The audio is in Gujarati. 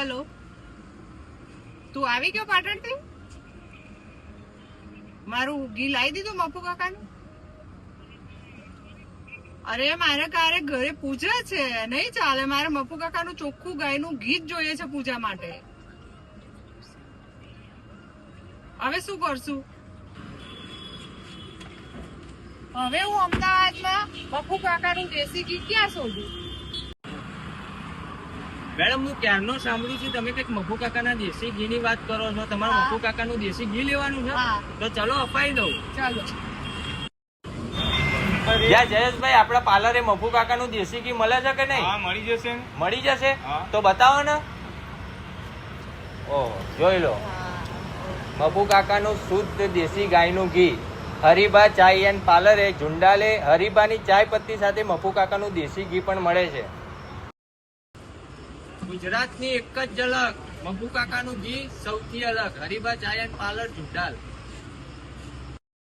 હલો. તું આવી ગયો પાટણથી? મારું ઘી લાવી દીધું મફુ કાકાનું? અરે, મારે કારે ઘરે પૂજા છે. નહીં ચાલે. મારે મફુ કાકાનું ચોખ્ખું ગાયનું ઘી જ જોઈએ છે પૂજા માટે. હવે શું કરશું? હવે હું અમદાવાદમાં મફુ કાકાનું દેશી ઘી ક્યાં શોધું? મેડમ હું ક્યારનો સાંભળું છું? તમે કંઈક મફુ કાકાના દેશી ઘી ની વાત કરો છો. તમારે મફુ કાકાનું દેશી ઘી લેવાનું છે? તો ચલો અપાઈ દઉં. ચાલો. યા જયેશભાઈ આપણા પાર્લરે મફુ કાકાનું દેશી ઘી મળે છે કે નહીં? મળી જશે મળી જશે? તો બતાવો ને. ઓહ જોઈ લો. મફુ કાકાનું શુદ્ધ દેશી ગાયનું ઘી. હરીબા ચાય એન્ડ પાર્લરે ઝુંડાલે હરીબાની ચાય પત્તી સાથે મફુ કાકાનું દેશી ઘી પણ મળે છે. ગુજરાતની એક જ ઝલક. મફુ કાકાનું ઘી સૌથી અલગ. હરિભા ચાયન પાર્લર ઝુંડાલ